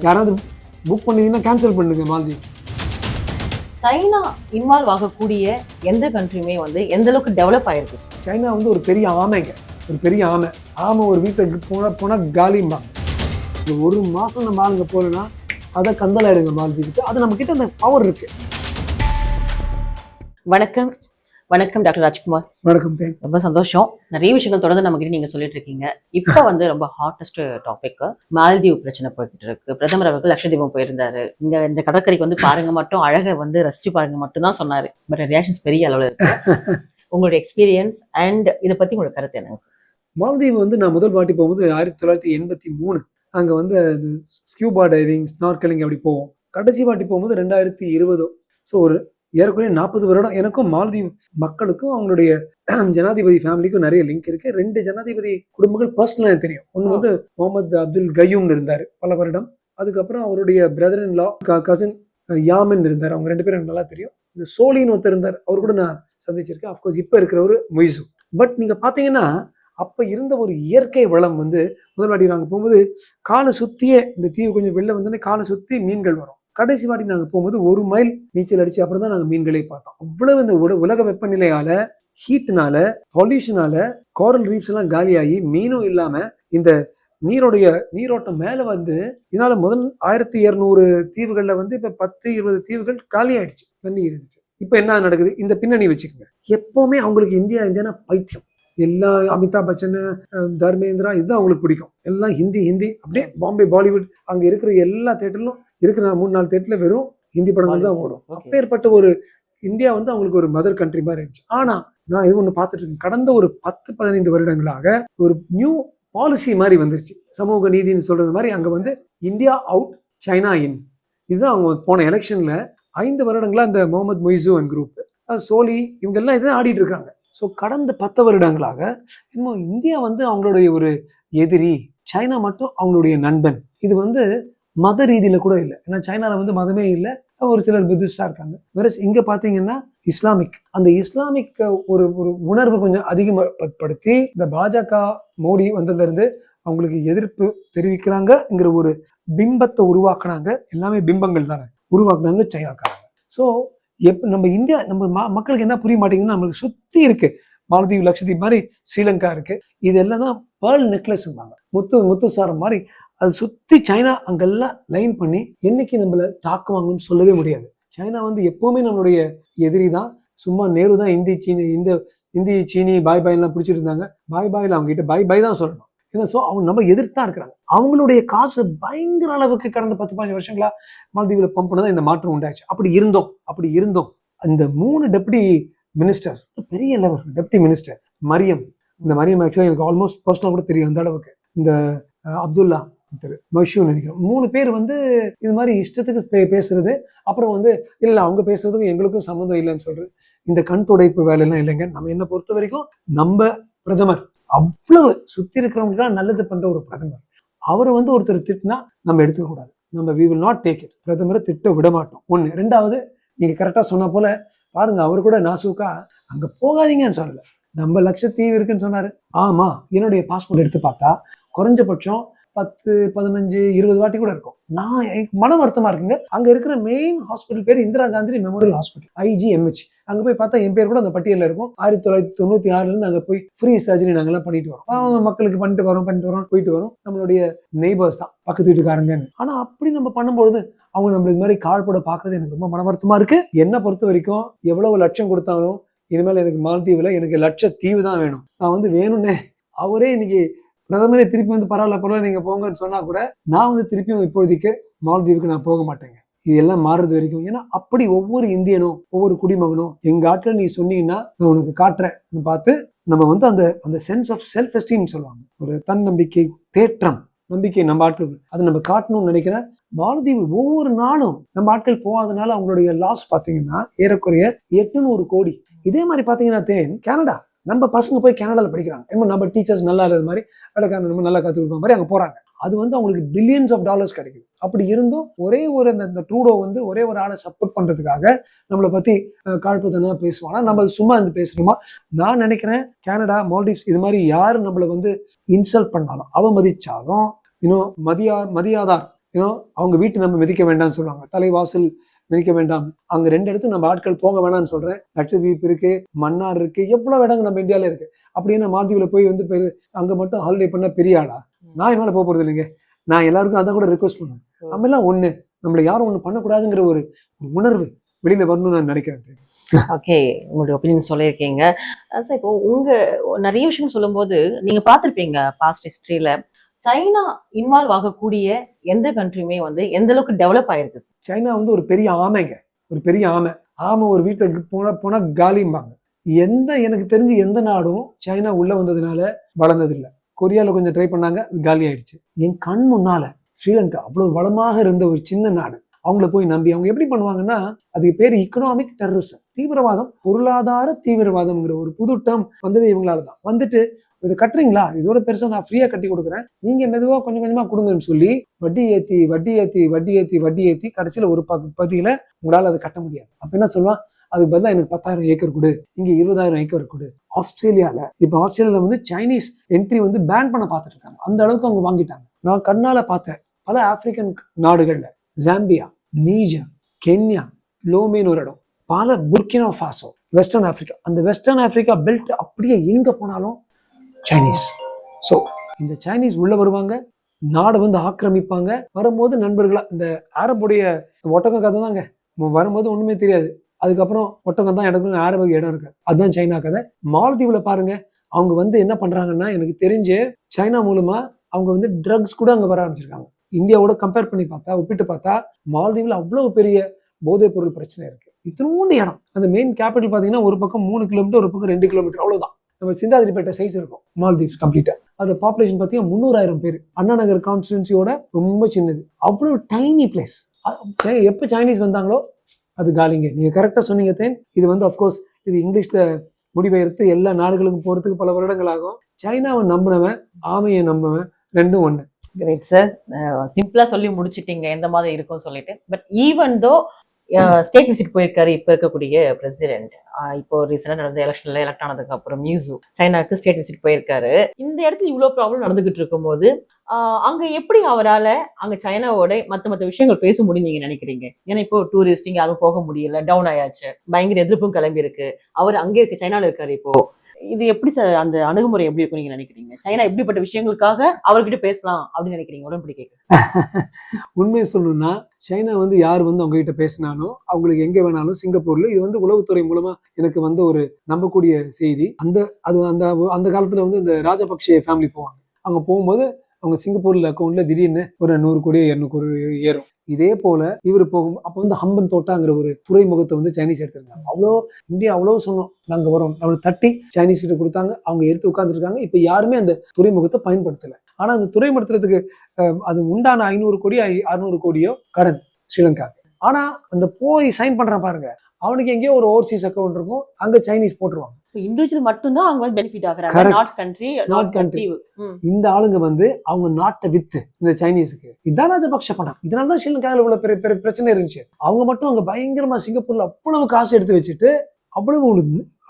யாராவது புக் பண்ணீங்கன்னா கேன்சல் பண்ணுங்க மாலதி. சைனா இன்வால்வ் ஆகக்கூடிய எந்த கண்ட்ரியுமே வந்து எந்த அளவுக்கு டெவலப் ஆயிருக்கு? சைனா வந்து ஒரு பெரிய ஆமைங்க. ஒரு பெரிய ஆமை. ஆமை ஒரு வீட்டுக்கு போனால் போனால் காலிம்பாங்க இந்த ஒரு மாதம் நம்ம ஆளுங்க போகலன்னா அதை கந்தலாயிடுங்க மாலதீவுக்கு அது நம்ம கிட்ட அந்த பவர் இருக்கு. வணக்கம். வணக்கம் டாக்டர் ராஜ்குமார். வணக்கம் ரொம்ப சந்தோஷம். நிறைய விஷயங்கள் தொடர்ந்து நம்ம கிட்ட நீங்க சொல்லிட்டு இருக்கீங்க இப்போ வந்து ரொம்ப ஹாட்டஸ்ட் டாபிக் மால்தீவ் பிரச்சனை போய்கிட்டு இருக்கு. பிரதமர் அவர்கள் லட்சதீபம் போயிருந்தாரு. இங்க இந்த கடற்கரைக்கு வந்து பாருங்க மட்டும் அழகை வந்து ரசிச்சு பாருங்க மட்டும் தான் சொன்னாரு. பட் ரியாக்ஷன்ஸ் பெரிய அளவுல இருக்கு. உங்களுடைய எக்ஸ்பீரியன்ஸ் அண்ட் இதை பத்தி உங்களோட கருத்து என்னங்க சார் மாலதீவு வந்து நான் முதல் வாட்டி போகும்போது ஆயிரத்தி தொள்ளாயிரத்தி எண்பத்தி மூணு. அங்கே வந்து ஸ்கியூபா டைவிங் ஸ்னார்க்கலிங் அப்படி போவோம். கடைசி வாட்டி போகும்போது ரெண்டாயிரத்தி இருபதோ. ஸோ ஒரு ஏறக்குறைய நாற்பது வருடம் எனக்கும் மாலதீவ் மக்களுக்கும் அவங்களுடைய ஜனாதிபதி ஃபேமிலிக்கும் நிறைய லிங்க் இருக்கு. ரெண்டு ஜனாதிபதி குடும்பங்கள் பர்சனலாக எனக்கு தெரியும். ஒன்று வந்து முகமது அப்துல் கயூம்னு இருந்தார் பல வருடம். அதுக்கப்புறம் அவருடைய brother in law cousin Yamin இருந்தார். அவங்க ரெண்டு பேரும் எனக்கு நல்லா தெரியும். இந்த சோலின்னு ஒருத்தர் இருந்தார். அவர் கூட நான் சந்திச்சிருக்கேன். அஃப்கோர்ஸ் இப்போ இருக்கிற ஒரு மொய்சு. பட் நீங்கள் பார்த்தீங்கன்னா அப்போ இருந்த ஒரு இயற்கை வளம் வந்து முதல் வாட்டி நாங்கள் போகும்போது காலை சுற்றியே இந்த தீவு கொஞ்சம் வெளில வந்தோடனே காலை சுற்றி மீன்கள் வரும். கடைசி வாட்டி நாங்கள் போகும்போது ஒரு மைல் நீச்சல் அடிச்சு அப்புறம் தான் நாங்கள் மீன்களை பார்த்தோம். அவ்வளவு இந்த உல உலக வெப்பநிலையால ஹீட்னால பொல்யூஷனால கோரல் ரீஃப்ஸ் எல்லாம் காலியாகி மீனும் இல்லாம இந்த நீருடைய நீரோட்டம் மேல வந்து இதனால முதல் ஆயிரத்தி இருநூறு தீவுகள்ல வந்து இப்ப பத்து இருபது தீவுகள் காலி ஆயிடுச்சு தண்ணி இருந்துச்சு. இப்ப என்ன நடக்குது? இந்த பின்னணி வச்சுக்கோங்க. எப்பவுமே அவங்களுக்கு இந்தியா இந்தியானா பைத்தியம். எல்லா அமிதாப் பச்சன் தர்மேந்திரா இதுதான் அவங்களுக்கு பிடிக்கும். எல்லாம் ஹிந்தி ஹிந்தி அப்படியே பாம்பே பாலிவுட் அங்க இருக்கிற எல்லா தேட்டர்லும் இருக்கிற மூணு நாலு தேட்டர்ல வெறும் ஹிந்தி படங்கள் தான் ஓடும். அப்பேற்பட்ட ஒரு இந்தியா வந்து அவங்களுக்கு ஒரு மதர் கண்ட்ரி மாதிரி இருந்துச்சு. ஆனா நான் இது ஒண்ணு பார்த்துட்டு இருக்கேன். கடந்த ஒரு பத்து பதினைந்து வருடங்களாக ஒரு நியூ பாலிசி மாதிரி வந்துருச்சு. சமூக நீதினு சொல்றது மாதிரி அங்க வந்து இந்தியா அவுட் சைனா இன் இதுதான் அவங்க போன எலெக்ஷன்ல ஐந்து வருடங்களா இந்த முகமது மொய்சு அண்ட் குரூப் சோலி இவங்க எல்லாம் இதான் ஆடிட்டு இருக்காங்க. ஸோ கடந்த பத்து வருடங்களாக இன்னும் இந்தியா வந்து அவங்களுடைய ஒரு எதிரி சைனா மட்டும் அவங்களுடைய நண்பன். இது வந்து மத ரீதியில் கூட இல்லை. ஏன்னா சைனாவில் வந்து மதமே இல்லை. ஒரு சிலர் புத்திஸ்டா இருக்காங்க. வேற இங்கே பார்த்தீங்கன்னா இஸ்லாமிக். அந்த இஸ்லாமிக் ஒரு ஒரு உணர்வு கொஞ்சம் அதிகப்படுத்தி இந்த பாஜக மோடி வந்ததுலேருந்து அவங்களுக்கு எதிர்ப்பு தெரிவிக்கிறாங்கங்கிற ஒரு பிம்பத்தை உருவாக்குனாங்க. எல்லாமே பிம்பங்கள் தானே. உருவாக்குனாங்க சைனாக்காரங்க. ஸோ எப் நம்ம இந்தியா நம்ம மக்களுக்கு என்ன புரிய மாட்டேங்குதுன்னா நம்மளுக்கு சுற்றி இருக்கு. மாலத்தீவு லட்சத்தீவு மாதிரி ஸ்ரீலங்கா இருக்கு. இதெல்லாம் தான் பேர்ல் நெக்லஸ் முத்து முத்துசாரம் மாதிரி அது சுத்தி சைனா அங்கெல்லாம் லைன் பண்ணி என்னைக்கு நம்மளை தாக்குவாங்கன்னு சொல்லவே முடியாது. சைனா வந்து எப்பவுமே நம்மளுடைய எதிரி தான். சும்மா நேரு தான் இந்தி சீனி இந்த இந்தி சீனி பாய் பாய் எல்லாம் பிடிச்சிட்டு இருந்தாங்க. பாய் பாயில் அவங்க கிட்ட பாய் பாய் தான் சொல்லணும். ஏன்னா ஸோ அவங்க நம்ம எதிர்த்தா இருக்கிறாங்க. அவங்களுடைய காசு பயங்கர அளவுக்கு கடந்த பத்து பதினஞ்சு வருஷங்களா மாலத்தீவில் பம்ப் பண்ணதான் இந்த மாற்றம் உண்டாச்சு. அப்படி இருந்தோம் அப்படி இருந்தோம். அந்த மூணு டெப்டி மினிஸ்டர்ஸ் பெரிய லெவல் டெப்டி மினிஸ்டர் மரியம். இந்த மரியம் ஆக்சுவலாக எனக்கு ஆல்மோஸ்ட் பர்சனலாக கூட தெரியும் அந்த அளவுக்கு. இந்த அப்துல்லா திரு மஷூன்னு நினைக்கிறோம் மூணு பேர் வந்து இது மாதிரி இஷ்டத்துக்கு பே- பேசுறது அப்புறம் வந்து இல்லை அவங்க பேசுறதுக்கும் எங்களுக்கும் சம்மந்தம் இல்லைன்னு சொல்றது. இந்த கண் துடைப்பு வேலையெல்லாம் இல்லைங்க. நம்ம என்ன பொறுத்த வரைக்கும் நம்ம பிரதமர் அவ்வளவு சுத்தி இருக்கிறவங்களுக்குலாம் நல்லது பண்ற ஒரு பிரதமர். அவரை வந்து ஒருத்தர் திட்டினா நம்ம எடுத்துக்க கூடாது. நம்ம we will not take it பிரதமரை திட்ட விட மாட்டோம். ஒன்று ரெண்டாவது நீங்கள் கரெக்டாக சொன்ன போல பாருங்க அவர் கூட நாசூக்கா அங்கே போகாதீங்கன்னு சொல்லலை. நம்ம லட்சத்தீவு இருக்குன்னு சொன்னாரு. ஆமா என்னுடைய பாஸ்போர்ட் எடுத்து பார்த்தா குறைஞ்சபட்சம் பத்து பதினஞ்சு இருபது வாட்டி கூட இருக்கும். நான் எனக்கு மன வருத்தமா இருக்குங்க. அங்க இருக்கிற மெயின் ஹாஸ்பிட்டல் பேர் Indira Gandhi memorial hospital IGMH அங்க போய் பார்த்தா என் பேர் கூட அந்த பட்டியலில் இருக்கும். ஆயிரத்தி தொள்ளாயிரத்தி தொண்ணூத்தி ஆறுல இருந்து அங்க போய் ஃப்ரீ சர்ஜரி நாங்கெல்லாம் பண்ணிட்டு வரோம். அவங்க மக்களுக்கு பண்ணிட்டு வரோம் பண்ணிட்டு வரோம் போயிட்டு வரோம். நம்மளுடைய நெய்பர்ஸ் தான் பக்கத்து வீட்டுக்காரங்கன்னு. ஆனா அப்படி நம்ம பண்ணும்பொழுது அவங்க நம்மள இது மாதிரி காழ்பட பார்க்கறது எனக்கு ரொம்ப மன வருத்தமா இருக்கு. என்ன பொறுத்த வரைக்கும் எவ்வளவு லட்சம் கொடுத்தாலும் இனிமேல் எனக்கு மாலத்தீவுல எனக்கு லட்ச தீவு தான் வேணும். நான் வந்து வேணும்னே அவரே இன்னைக்கு பிரதமரே திருப்பி வந்து பரவாயில்ல பரவாயில்ல நீங்க போங்கன்னு சொன்னா கூட நான் வந்து திருப்பியும் இப்போதைக்கு மாலத்தீவுக்கு நான் போக மாட்டேங்க. இது எல்லாம் மாறுறது வரைக்கும். ஏன்னா அப்படி ஒவ்வொரு இந்தியனும் ஒவ்வொரு குடிமகனும் எங்க ஆட்டில் நீ சொன்னீங்கன்னா நான் உனக்கு காட்டுறேன் பார்த்து நம்ம வந்து அந்த அந்த சென்ஸ் ஆஃப் செல்ஃப் எஸ்டீம் சொல்லுவாங்க. ஒரு தன்னம்பிக்கை தேற்றம் நம்பிக்கை நம்ம ஆட்கள் அதை நம்ம காட்டணும்னு நினைக்கிறேன். மாலத்தீவு ஒவ்வொரு நாளும் நம்ம ஆட்கள் போகாதனால அவங்களுடைய லாஸ் பாத்தீங்கன்னா ஏறக்குறைய எட்டுநூறு கோடி. இதே மாதிரி பாத்தீங்கன்னா தேன் கனடா. நம்ம பசங்க போய் கனடாவில் படிக்கிறாங்க. ஏன்னா நம்ம டீச்சர்ஸ் நல்லா இருக்கிற மாதிரி வேலைக்காரன் நம்ம நல்லா கற்றுக் கொடுக்குற மாதிரி அங்கே போகிறாங்க அது வந்து அவங்களுக்கு பில்லியன்ஸ் ஆஃப் டாலர்ஸ் கிடைக்குது. அப்படி இருந்தும் ஒரே ஒரு அந்த இந்த ட்ரூடோ வந்து ஒரே ஒரு ஆளை சப்போர்ட் பண்ணுறதுக்காக நம்மளை பற்றி காழ்ப்புத்தனமா பேசுவானா? நம்ம சும்மா இருந்து பேசுகிறோமா நான் நினைக்கிறேன் கனடா மால்டிவ்ஸ் இது மாதிரி யார் நம்மளை வந்து இன்சல்ட் பண்ணாலும் அவமதிச்சாலும் இன்னும் மதியா மதியாதார் ஏன்னா அவங்க வீட்டை நம்ம மிதிக்க வேண்டாம்னு சொல்லுவாங்க. தலைவாசல் மிதிக்க வேண்டாம். அங்க ரெண்டு இடத்துக்கு நம்ம ஆட்கள் போக வேணாம்னு சொல்றேன். லட்சத்தீப் இருக்கு மன்னார் இருக்கு எவ்வளவு இடங்கள் நம்ம இந்தியால இருக்கு. அப்படியே மாதீவுல போய் வந்து அங்க மட்டும் ஹாலிடே பண்ண பெரிய ஆளா? நான் என்னால போக போறது இல்லைங்க நான் எல்லாருக்கும் அதான் கூட ரிக்வஸ்ட் பண்ணுவேன் நம்ம எல்லாம் ஒண்ணு. நம்மள யாரும் ஒண்ணு பண்ணக்கூடாதுங்கிற ஒரு உணர்வு வெளியில வரணும்னு நான் நினைக்கிறேன். ஓகே உங்களுடைய ஒப்பீனியன் சொல்லியிருக்கீங்க. சார் இப்போ உங்க நிறைய விஷயம் சொல்லும்போது நீங்க பார்த்திருப்பீங்க பாஸ்ட் ஹிஸ்டரியில சைனா இன்வால்வ் ஆகக்கூடிய எந்த கண்ட்ரியுமே வந்து எந்த அளவுக்கு டெவலப் ஆயிருக்கு? சைனா வந்து ஒரு பெரிய ஆமைங்க. ஒரு பெரிய ஆமை. ஆமை ஒரு வீட்டுக்கு போனா போனா காலிம்பாங்க. எந்த எனக்கு தெரிஞ்சு எந்த நாடும் சைனா உள்ள வந்ததுனால வளர்ந்ததில்லை. கொரியாவில் கொரியால கொஞ்சம் ட்ரை பண்ணாங்க காலி ஆயிடுச்சு என் கண் முன்னால ஸ்ரீலங்கா அவ்வளவு வளமாக இருந்த ஒரு சின்ன நாடு. அவங்கள போய் நம்பி அவங்க எப்படி பண்ணுவாங்கன்னா அதுக்கு பேர் இக்கனாமிக் டெரரிசம் தீவிரவாதம் பொருளாதார தீவிரவாதம்ங்கிற ஒரு புது டேர்ம் வந்தது இவங்களால தான் வந்துட்டு இது கட்டுறீங்களா? இதோட பெருசாக நான் ஃப்ரீயாக கட்டி கொடுக்குறேன். நீங்கள் மெதுவாக கொஞ்சம் கொஞ்சமாக கொடுங்கன்னு சொல்லி வட்டி ஏற்றி வட்டி ஏற்றி வட்டி ஏற்றி வட்டி ஏற்றி கடைசியில் ஒரு ப- பதியில் உங்களால் அதை கட்ட முடியாது. அப்போ என்ன சொல்லுவான்? அதுக்கு பதிலாக எனக்கு பத்தாயிரம் ஏக்கர் கொடு. இங்கே இருபதாயிரம் ஏக்கர் கொடு. ஆஸ்திரேலியாவில் இப்போ ஆஸ்திரேலியாவில் வந்து சைனீஸ் என்ட்ரி வந்து பேன் பண்ண பார்த்துட்டு இருக்காங்க. அந்த அளவுக்கு அவங்க வாங்கிட்டாங்க. நான் கண்ணால் பார்த்தேன். பல ஆப்பிரிக்கன் நாடுகளில் ஜாம்பியா நீஜர் கென்யா லோமேன்னு ஒரு இடம். பல புர்கினா ஃபாசோ வெஸ்டர்ன் ஆப்பிரிக்கா அந்த வெஸ்டர்ன் ஆப்பிரிக்கா பெல்ட் அப்படியே எங்கே போனாலும் சைனீஸ் ஸோ இந்த சைனீஸ் உள்ள வருவாங்க நாடை வந்து ஆக்கிரமிப்பாங்க. வரும்போது நண்பர்களா இந்த ஆரம்புடைய ஒட்டகம் கதை தாங்க. வரும்போது ஒண்ணுமே தெரியாது. அதுக்கப்புறம் ஒட்டகம் தான் இடத்துல ஆரம்ப இடம் இருக்கு. அதுதான் சைனா கதை. மாலத்தீவுல பாருங்க அவங்க வந்து என்ன பண்றாங்கன்னா எனக்கு தெரிஞ்சு சைனா மூலமா அவங்க வந்து ட்ரக்ஸ் கூட அங்கே வர ஆரம்பிச்சிருக்காங்க. இந்தியாவோட கம்பேர் பண்ணி பார்த்தா ஒப்பிட்டு பார்த்தா மாலத்தீவில் அவ்வளவு பெரிய போதைப் பொருள் பிரச்சனை இருக்கு. இத்தினூண்டு இடம். அந்த மெயின் கேபிட்டல் பார்த்தீங்கன்னா ஒரு பக்கம் மூணு கிலோமீட்டர் ஒரு பக்கம் ரெண்டு கிலோமீட்டர் அவ்வளோதான் நம்ம சிந்தாதிரிப்பேட்டை சைஸ் இருக்கும். மால்தீவ்ஸ் கம்ப்ளீட்டா அதோட பாப்புலேஷன் பார்த்தீங்கன்னா முந்நூறாயிரம் பேர். அண்ணா நகர் கான்ஸ்டுவன்சியோட ரொம்ப சின்னது. அவ்வளோ டைனி பிளேஸ் எப்போ சைனீஸ் வந்தாங்களோ அது காலிங்க. நீங்கள் கரெக்டாக சொன்னீங்க தேன். இது வந்து அஃப்கோர்ஸ் இது இங்கிலீஷில் முடிவெடுத்து எல்லா நாடுகளுக்கும் போகிறதுக்கு பல வருடங்கள் ஆகும். சைனாவை நம்பினவன் ஆமையை நம்பினவன் ரெண்டும் ஒன்று கிரேட் சார் சிம்பிளாக சொல்லி முடிச்சிட்டீங்க. எந்த மாதிரி இருக்கும்னு சொல்லிட்டு. But even though state visit போயிருக்காரு இப்போ இருக்கக்கூடிய பிரசிடென்ட் இப்போ ரீசெண்டாக நடந்த எலெக்ஷனில் எலெக்ட் ஆனதுக்கு அப்புறம் மியூசு சைனாக்கு ஸ்டேட் விசிட் போயிருக்காரு. இந்த இடத்துல இவ்வளோ ப்ராப்ளம் நடந்துகிட்டு இருக்கும்போது ஆஹ் அங்க எப்படி அவரால அங்க சைனாவோட மத்த மத்த விஷயங்கள் பேச முடியும் நீங்கள் நினைக்கிறீங்க? ஏன்னா இப்போ டூரிஸ்ட் இங்க யாரும் போக முடியல டவுன் ஆயாச்சு. பயங்கர எதிர்ப்பும் கிளம்பி இருக்கு அவர் அங்கே இருக்க சைனால இருக்காரு இப்போ. இது எப்படி சார் அந்த அணுகுமுறை எப்படி இருக்கும் நீங்க நினைக்கிறீங்க? சைனா எப்படிப்பட்ட விஷயங்களுக்காக அவர்கிட்ட பேசலாம் அப்படின்னு நினைக்கிறீங்க உடன்படிக்கை உண்மையை சொல்லணும்னா சைனா வந்து யார் வந்து அவங்க கிட்ட பேசினாலும் அவங்களுக்கு எங்க வேணாலும் சிங்கப்பூர்ல இது வந்து உளவுத்துறை மூலமா எனக்கு வந்த ஒரு நம்பக்கூடிய செய்தி. அந்த அது அந்த அந்த காலத்துல வந்து இந்த ராஜபக்சே ஃபேமிலி போவாங்க. அங்க போகும்போது அவங்க சிங்கப்பூர்ல அக்கௌண்ட்ல திடீர்னு ஒரு நூறு கோடியோ இரநூறு கோடியோ ஏறும். இதே போல இவர் போகும் அப்போ வந்து ஹம்பன் தோட்டாங்கிற ஒரு துறைமுகத்தை வந்து சைனீஸ் எடுத்திருந்தாங்க. அவ்வளோ இந்தியா அவ்வளோ சொன்னோம் நாங்க வரோம் நம்மளை தட்டி சைனீஸ் கிட்ட கொடுத்தாங்க அவங்க எடுத்து உட்காந்துருக்காங்க இப்போ யாருமே அந்த துறைமுகத்தை பயன்படுத்தல. ஆனா அந்த துறைமுகத்துறதுக்கு அஹ், அது உண்டான ஐநூறு கோடி அறுநூறு கோடியோ கடன் ஸ்ரீலங்காக்கு. ஆனா அந்த போய் சைன் பண்றேன் பாருங்க அவனுக்கு எங்கேயோ ஒரு ஓவர்சீஸ் அக்கௌண்ட் இருக்கும். அங்க சைனீஸ் போட்டுருவாங்க. இண்டிவிஜுவல் மட்டும்தான் அவங்க பெனிஃபிட் ஆகுறாங்க. Not country not. கண்ட்ரி இந்த ஆளுங்க வந்து அவங்க நாட்டை வித்து இந்த சைனீஸுக்கு இதான் ராஜபக்ஷ படம். இதனால தான் ஸ்ரீலங்காவில் இவ்வளவு பெரிய பெரிய பிரச்சனை இருந்துச்சு. அவங்க மட்டும் அங்க பயங்கரமா சிங்கப்பூர்ல அவ்வளவு காசு எடுத்து வச்சுட்டு அவ்வளவு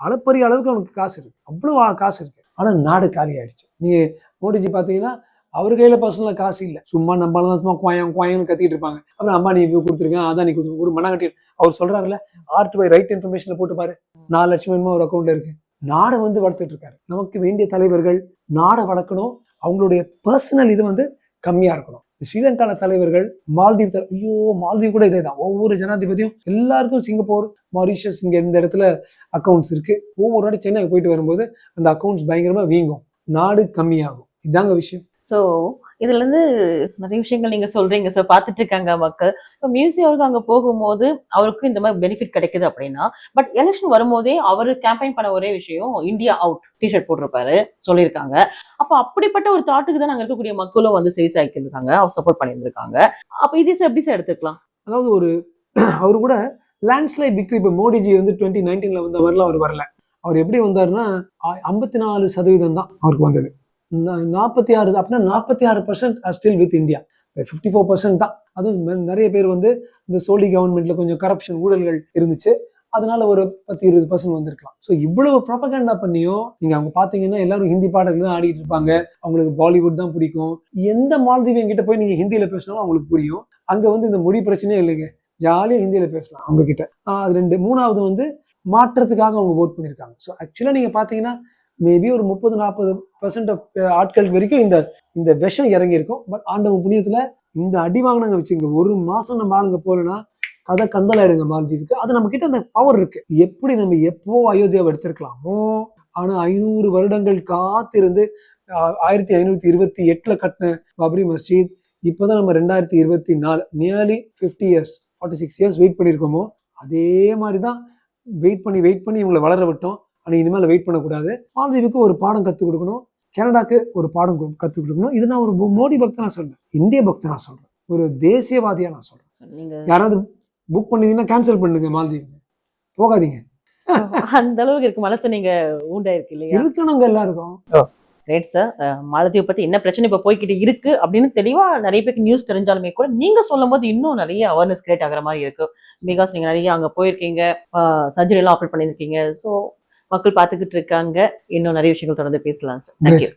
அளப்பரிய அளவுக்கு அவனுக்கு காசு இருக்கு. அவ்வளவு காசு இருக்கு. ஆனா நாடு காலி ஆயிடுச்சு நீங்க மோடிஜி பாத்தீங்கன்னா அவர் கையில பர்சனல் காசு இல்லை. சும்மா நம்மளால சும்மா குவாயம் குவாயம்னு கத்திட்டு இருப்பாங்க. அப்புறம் அம்மா நீ கொடுத்துருக்கேன் அதான் நீ கொடுத்து ஒரு மண்ணாங்கட்டி அவர் சொல்றாருல்ல ஆர்ட் பை ரைட் இன்ஃபர்மேஷனில் போட்டு பாரு. நாலு லட்சம் என்னமோ ஒரு அக்கௌண்ட்ல இருக்கு? நாடை வந்து வளர்த்துட்டு இருக்காரு. நமக்கு வேண்டிய தலைவர்கள் நாடை வளர்க்கணும். அவங்களுடைய பர்சனல் இது வந்து கம்மியா இருக்கணும். ஸ்ரீலங்கால தலைவர்கள் மால்தீவ் தலை- ஐயோ மால்தீவ் கூட இதே தான். ஒவ்வொரு ஜனாதிபதியும் எல்லாருக்கும் சிங்கப்பூர் மாரிஷியஸ் இங்கே இந்த இடத்துல அக்கௌண்ட்ஸ் இருக்குது ஒவ்வொரு வாட்டி சென்னை போயிட்டு வரும்போது அந்த அக்கௌண்ட்ஸ் பயங்கரமாக வீங்கும். நாடு கம்மியாகும். இதாங்க விஷயம். ஸோ இதுலேருந்து நிறைய விஷயங்கள் நீங்கள் சொல்கிறீங்க சார் பார்த்துட்டு இருக்காங்க மக்கள் இப்போ மியூசியம் அவருக்கு போகும்போது அவருக்கும் இந்த மாதிரி பெனிஃபிட் கிடைக்குது அப்படின்னா பட் எலெக்ஷன் வரும்போதே அவர் கேம்பெயின் பண்ண ஒரே விஷயம் இந்தியா அவுட் டிஷர்ட் போட்டிருப்பாரு சொல்லியிருக்காங்க. அப்போ அப்படிப்பட்ட ஒரு தாட்டுக்கு தான் அங்கே இருக்கக்கூடிய மக்களும் வந்து சேஸ் ஆக்கியிருக்காங்க அவர் சப்போர்ட் பண்ணியிருந்திருக்காங்க. அப்போ இதே சார் எப்படி சார் எடுத்துக்கலாம்? அதாவது ஒரு அவர் கூட லேண்ட்ஸ்லைட் விக்டரி இப்போ மோடிஜி வந்து டுவெண்ட்டி நைன்டீனில் வந்த வரல அவர் வரல. அவர் எப்படி வந்தாருன்னா ஐம்பத்தி நாலு சதவீதம் தான் அவருக்கு வந்தது. நாற்பத்தி ஆறு அப்படின்னா நாற்பத்தி ஆறு percent are still with India fifty four percent தான். அதுவும் நிறைய பேர் வந்து இந்த சோலி கவர்மெண்ட்ல கொஞ்சம் கரப்ஷன் ஊழல்கள் இருந்துச்சு. அதனால ஒரு பத்து இருபது பர்சன்ட் வந்திருக்கலாம். ஸோ இவ்வளவு ப்ரொபகண்டா பண்ணியும் நீங்க அவங்க பாத்தீங்கன்னா எல்லாரும் ஹிந்தி பாடல்கள் தான் ஆடிட்டு இருப்பாங்க. அவங்களுக்கு பாலிவுட் தான் பிடிக்கும். எந்த மாலதீவியன் கிட்ட போய் நீங்க ஹிந்தியில பேசினாலும் அவங்களுக்கு புரியும். அங்க வந்து இந்த மொழி பிரச்சனையே இல்லைங்க. ஜாலியா ஹிந்தியில பேசலாம் அவங்க கிட்ட அது ரெண்டு. மூணாவது வந்து மாற்றத்துக்காக அவங்க ஓட் பண்ணியிருக்காங்க. ஸோ ஆக்சுவலா நீங்க பாத்தீங்கன்னா மேபி ஒரு முப்பது நாற்பது பர்சன்ட் eh, ஆட்கள் வரைக்கும் இந்த இந்த விஷம் இறங்கியிருக்கும். பட் ஆண்டவன் புண்ணியத்தில் இந்த அடி வாங்கினாங்க வச்சுங்க ஒரு மாதம் நம்ம ஆளுங்க போகலன்னா கதை கந்தலாயிடுங்க மாலத்தீவுக்கு. அது நம்ம கிட்ட அந்த பவர் இருக்கு. எப்படி நம்ம எப்போ அயோத்தியாவை எடுத்திருக்கலாமோ ஆனால் ஐநூறு வருடங்கள் காத்திருந்து ஆயிரத்தி ஐநூத்தி இருபத்தி எட்டுல கட்டின பப்ரி மஸ்ஜித் இப்போதான் நம்ம ரெண்டாயிரத்தி இருபத்தி நாலு nearly fifty years forty six years wait பண்ணியிருக்கோமோ அதே மாதிரி தான் வெயிட் பண்ணி வெயிட் பண்ணி இவங்களை வளர விட்டோம். ஆனால் இனிமேல் வெயிட் பண்ணக்கூடாது. மாலத்தீவுக்கு ஒரு பாடம் கற்றுக் கொடுக்கணும். கனடாக்கு ஒரு பாடம் கற்றுக் கொடுக்கணும். இது நான் ஒரு மோடி பக்தனா சொல்றேன். இந்திய பக்தனா சொல்றேன். ஒரு தேசியவாதியா நான் சொல்றேன். நீங்க யாராவது புக் பண்ணிங்கன்னா கேன்சல் பண்ணுங்க மாலத்தீவு போகாதீங்க. அந்த அளவுக்கு இருக்கு. மனசு நீங்க ஊண்டாயிருக்கு இல்லையா? இருக்கணுங்க எல்லாருக்கும். கிரேட் சார் மாலத்தீவு பத்தி என்ன பிரச்சனை இப்ப போய்கிட்டு இருக்கு அப்படின்னு தெளிவா நிறைய பேருக்கு நியூஸ் தெரிஞ்சாலுமே கூட நீங்க சொல்லும் போது இன்னும் நிறைய அவேர்னஸ் கிரியேட் ஆகுற மாதிரி இருக்கு. பிகாஸ் நீங்க நிறைய அங்க போயிருக்கீங்க. சர்ஜரி எல்லாம் ஆப்ரேட் பண்ணியிருக்கீங்க. ஸோ மக்கள் பார்த்துக்கிட்டு இருக்காங்க. இன்னும் நிறைய விஷயங்கள் தொடர்ந்து பேசலாம் சார் தேங்க்யூ